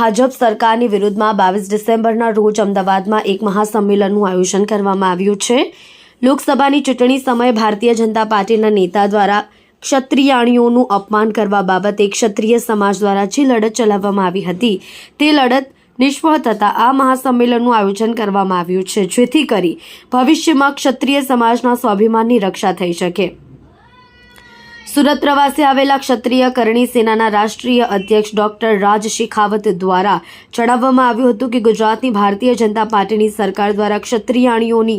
ભાજપ સરકારની વિરુદ્ધમાં બાવીસ ડિસેમ્બરના રોજ અમદાવાદમાં એક મહાસંમેલનનું આયોજન કરવામાં આવ્યું છે. લોકસભાની ચૂંટણી સમયે ભારતીય જનતા પાર્ટીના નેતા દ્વારા ક્ષત્રિયાણીઓનું અપમાન કરવા બાબતે ક્ષત્રિય સમાજ દ્વારા જે લડત ચલાવવામાં આવી હતી, તે લડત નિષ્ફળ થતાં આ મહાસંમેલનનું આયોજન કરવામાં આવ્યું છે, જેથી કરી ભવિષ્યમાં ક્ષત્રિય સમાજના સ્વાભિમાનની રક્ષા થઈ શકે. સુરત પ્રવાસે આવેલા ક્ષત્રિય કરણી સેનાના રાષ્ટ્રીય અધ્યક્ષ ડોક્ટર રાજ શેખાવત દ્વારા જણાવવામાં આવ્યું હતું કે ગુજરાતની ભારતીય જનતા પાર્ટીની સરકાર દ્વારા ક્ષત્રિયાણીઓની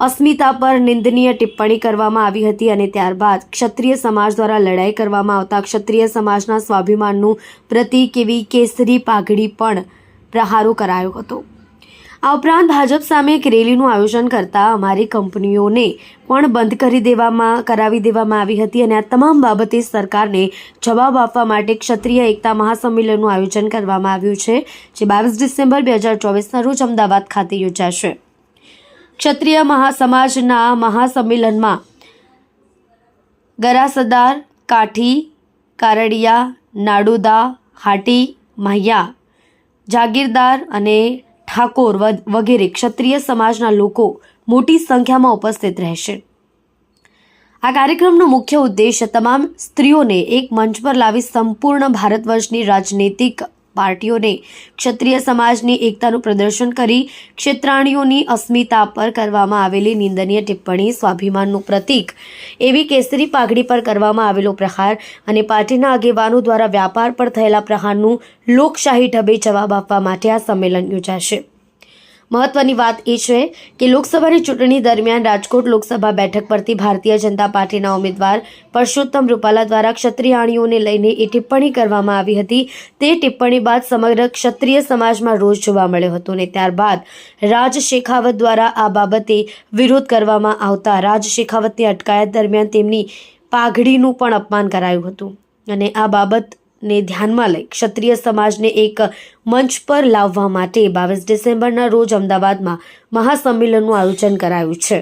અસ્મિતા પર નિંદનીય ટિપ્પણી કરવામાં આવી હતી અને ત્યારબાદ ક્ષત્રિય સમાજ દ્વારા લડાઈ કરવામાં આવતા ક્ષત્રિય સમાજના સ્વાભિમાનનું પ્રતીક એવી કેસરી પાઘડી પણ પ્રહારો કરાયો હતો. આ ઉપરાંત ભાજપ સામે એક રેલીનું આયોજન કરતા અમારી કંપનીઓને પણ બંધ કરી દેવામાં, કરાવી દેવામાં આવી હતી અને આ તમામ બાબતે સરકારને જવાબ આપવા માટે ક્ષત્રિય એકતા મહાસંમેલનનું આયોજન કરવામાં આવ્યું છે, જે બાવીસ ડિસેમ્બર બે હજાર ચોવીસના રોજ અમદાવાદ ખાતે યોજાશે. ક્ષત્રિય મહાસમાજના મહાસંમેલનમાં ગરાસદાર, કાઠી, કારડિયા, નાડુદા, હાટી, મહિયા, જાગીરદાર અને ઠાકોર વગ- વગેરે ક્ષત્રિય સમાજના લોકો મોટી સંખ્યામાં ઉપસ્થિત રહેશે. આ કાર્યક્રમનો મુખ્ય ઉદ્દેશ તમામ સ્ત્રીઓને એક મંચ પર લાવી સંપૂર્ણ ભારત વર્ષની રાજનૈતિક પાર્ટીઓને ક્ષત્રિય સમાજની એકતાનું પ્રદર્શન કરી ક્ષેત્રાણીઓની અસ્મિતા પર કરવામાં આવેલી નિંદનીય ટિપ્પણી, સ્વાભિમાનનું પ્રતીક એવી કેસરી પાઘડી પર કરવામાં આવેલો પ્રહાર અને પાર્ટીના આગેવાનો દ્વારા વ્યાપાર પર થયેલા પ્રહારનું લોકશાહી ઢબે જવાબ આપવા માટે આ સંમેલન યોજાશે. મહત્વની વાત એ છે કે લોકસભાની ચૂંટણી દરમિયાન રાજકોટ લોકસભા બેઠક પરથી ભારતીય જનતા પાર્ટીના ઉમેદવાર પરસોત્તમ રૂપાલા દ્વારા ક્ષત્રિયાણીઓને લઈને એ ટિપ્પણી કરવામાં આવી હતી. તે ટિપ્પણી બાદ સમગ્ર ક્ષત્રિય સમાજમાં રોષ જોવા મળ્યો હતો અને ત્યારબાદ રાજ શેખાવત દ્વારા આ બાબતે વિરોધ કરવામાં આવતા રાજ શેખાવતની અટકાયત દરમિયાન તેમની પાઘડીનું પણ અપમાન કરાયું હતું. અને આ બાબતને ધ્યાનમાં લઈ ક્ષત્રિય સમાજને એક મંચ પર લાવવા માટે બાવીસ ડિસેમ્બરના રોજ અમદાવાદમાં મહાસંમેલનનું આયોજન કરાયું છે.